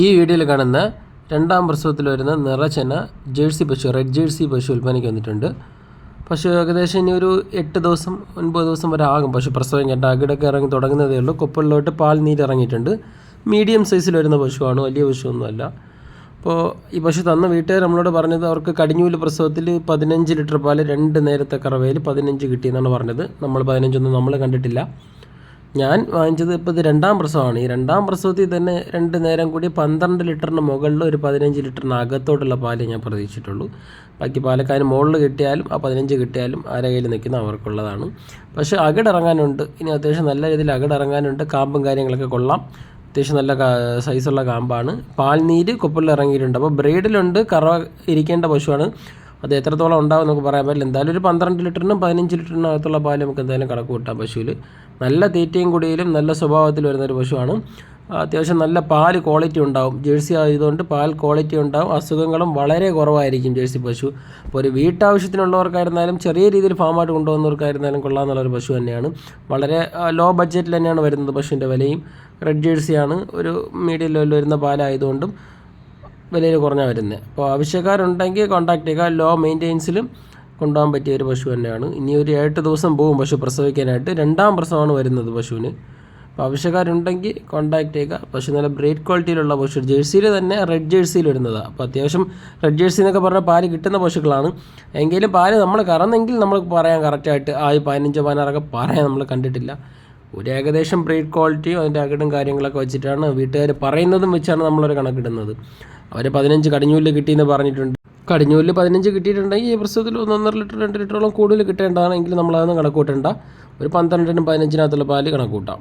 ഈ വീഡിയോയിൽ കാണുന്ന രണ്ടാം പ്രസവത്തിൽ വരുന്ന നിറച്ചന ജേഴ്സി പശു റെഡ് ജേഴ്സി പശു വിൽപ്പനയ്ക്ക് വന്നിട്ടുണ്ട്. പശു ഏകദേശം ഇനി ഒരു എട്ട് ദിവസം ഒൻപത് ദിവസം വരെ ആകും പശു പ്രസവം കേട്ട അകിടൊക്കെ ഇറങ്ങി തുടങ്ങുന്നതേ ഉള്ളൂ. കൊപ്പളിലോട്ട് പാൽ നീര് ഇറങ്ങിയിട്ടുണ്ട്. മീഡിയം സൈസിൽ വരുന്ന പശുവാണ് വലിയ പശുവൊന്നുമല്ല. അപ്പോൾ ഈ പശു തന്ന വീട്ടുകാർ നമ്മളോട് പറഞ്ഞത് അവർക്ക് കടിഞ്ഞൂൽ പ്രസവത്തിൽ പതിനഞ്ച് ലിറ്റർ പാൽ രണ്ട് നേരത്തെ കറവയിൽ പതിനഞ്ച് കിട്ടിയെന്നാണ് പറഞ്ഞത്. നമ്മൾ പതിനഞ്ചൊന്നും നമ്മൾ കണ്ടിട്ടില്ല. ഞാൻ വാങ്ങിച്ചത് ഇപ്പോൾ ഇത് രണ്ടാം പ്രസവമാണ്. ഈ രണ്ടാം പ്രസവത്തിൽ തന്നെ രണ്ട് നേരം കൂടി പന്ത്രണ്ട് ലിറ്ററിന് മുകളിൽ ഒരു പതിനഞ്ച് ലിറ്ററിന് അകത്തോട്ടുള്ള പാൽ ഞാൻ പ്രതീക്ഷിച്ചിട്ടുള്ളൂ. ബാക്കി പാലക്കാരന് മുകളിൽ കിട്ടിയാലും ആ പതിനഞ്ച് കിട്ടിയാലും ആരെ കയ്യിൽ നിൽക്കുന്ന അവർക്കുള്ളതാണ്. പക്ഷേ അകിടിറങ്ങാനുണ്ട്. ഇനി അത്യാവശ്യം നല്ല രീതിയിൽ അകിടിറങ്ങാനുണ്ട്. കാമ്പും കാര്യങ്ങളൊക്കെ കൊള്ളാം. അത്യാവശ്യം നല്ല സൈസുള്ള കാമ്പാണ്. പാൽനീര് കൊപ്പലിൽ ഇറങ്ങിയിട്ടുണ്ട്. അപ്പോൾ ബ്രീഡിലുണ്ട്. കറവ ഇരിക്കേണ്ട പശുവാണ്. അത് എത്രത്തോളം ഉണ്ടാവും നമുക്ക് പറയാൻ പറ്റില്ല. എന്തായാലും ഒരു പന്ത്രണ്ട് ലിറ്ററിനും പതിനഞ്ച് ലിറ്ററിനും അകത്തുള്ള പാൽ നമുക്ക് എന്തായാലും കണക്ക് കൂട്ടാം പശുവിൽ. നല്ല തീറ്റയും കുടിയിലും നല്ല സ്വഭാവത്തിൽ വരുന്ന ഒരു പശുവാണ്. അത്യാവശ്യം നല്ല പാൽ ക്വാളിറ്റി ഉണ്ടാവും. ജേഴ്സി ആയതുകൊണ്ട് പാൽ ക്വാളിറ്റി ഉണ്ടാവും. അസുഖങ്ങളും വളരെ കുറവായിരിക്കും ജേഴ്സി പശു. അപ്പോൾ ഒരു വീട്ടാവശ്യത്തിനുള്ളവർക്കായിരുന്നാലും ചെറിയ രീതിയിൽ ഫാമായിട്ട് കൊണ്ടുപോകുന്നവർക്കായിരുന്നാലും കൊള്ളാമെന്നുള്ളൊരു പശു തന്നെയാണ്. വളരെ ലോ ബഡ്ജറ്റിൽ തന്നെയാണ് വരുന്നത് പശുവിന്റെ വിലയും. റെഡ് ജേഴ്സിയാണ് ഒരു മീഡിയം ലെവലിൽ വരുന്ന പാലായതുകൊണ്ടും വിലയിൽ കുറഞ്ഞാൽ വരുന്നത് അപ്പോൾ ആവശ്യക്കാരുണ്ടെങ്കിൽ കോൺടാക്ട് ചെയ്യുക. ലോ മെയിന്റെനൻസിലും കൊണ്ടുപോകാൻ പറ്റിയ ഒരു പശു തന്നെയാണ്. ഇനി ഒരു എട്ട് ദിവസം പോകും പശു പ്രസവിക്കാനായിട്ട്. രണ്ടാം പ്രസവമാണ് വരുന്നത് പശുവിന്. അപ്പോൾ ആവശ്യക്കാരുണ്ടെങ്കിൽ കോൺടാക്ട് ചെയ്യുക. പശു നല്ല ബ്രീഡ് ക്വാളിറ്റിയിലുള്ള പശു. ജേഴ്സിയിൽ തന്നെ റെഡ് ജേഴ്സിയിൽ വരുന്നതാണ് അപ്പോൾ അത്യാവശ്യം റെഡ് ജേഴ്സി എന്നൊക്കെ പറഞ്ഞാൽ പാൽ കിട്ടുന്ന പശുക്കളാണ്. എങ്കിലും പാൽ നമ്മൾ കറന്നെങ്കിൽ നമ്മൾ പറയാൻ കറക്റ്റായിട്ട് ആ പതിനഞ്ചോ പതിനാറൊക്കെ പറയാൻ നമ്മൾ കണ്ടിട്ടില്ല. ഒരു ഏകദേശം ബ്രീഡ് ക്വാളിറ്റിയും അതിന്റെ അകിടും കാര്യങ്ങളൊക്കെ വെച്ചിട്ടാണ് വീട്ടുകാർ പറയുന്നതും വെച്ചാണ് നമ്മളൊരു കണക്കിടുന്നത്. അവർ പതിനഞ്ച് കടിഞ്ഞൂൽ കിട്ടിയെന്ന് പറഞ്ഞിട്ടുണ്ട്. കടിഞ്ഞൂൽ പതിനഞ്ച് കിട്ടിയിട്ടുണ്ടെങ്കിൽ ഈ പ്രസവത്തിൽ ഒന്നൊന്നര ലിറ്റർ രണ്ട് ലിറ്ററോളം കൂടുതൽ കിട്ടേണ്ടതാണെങ്കിൽ നമ്മളതൊന്നും കണക്ക് കൂട്ടേണ്ട. ഒരു പന്ത്രണ്ടിനും പതിനഞ്ചിനകത്തുള്ള പാൽ കണക്ക് കൂട്ടാം.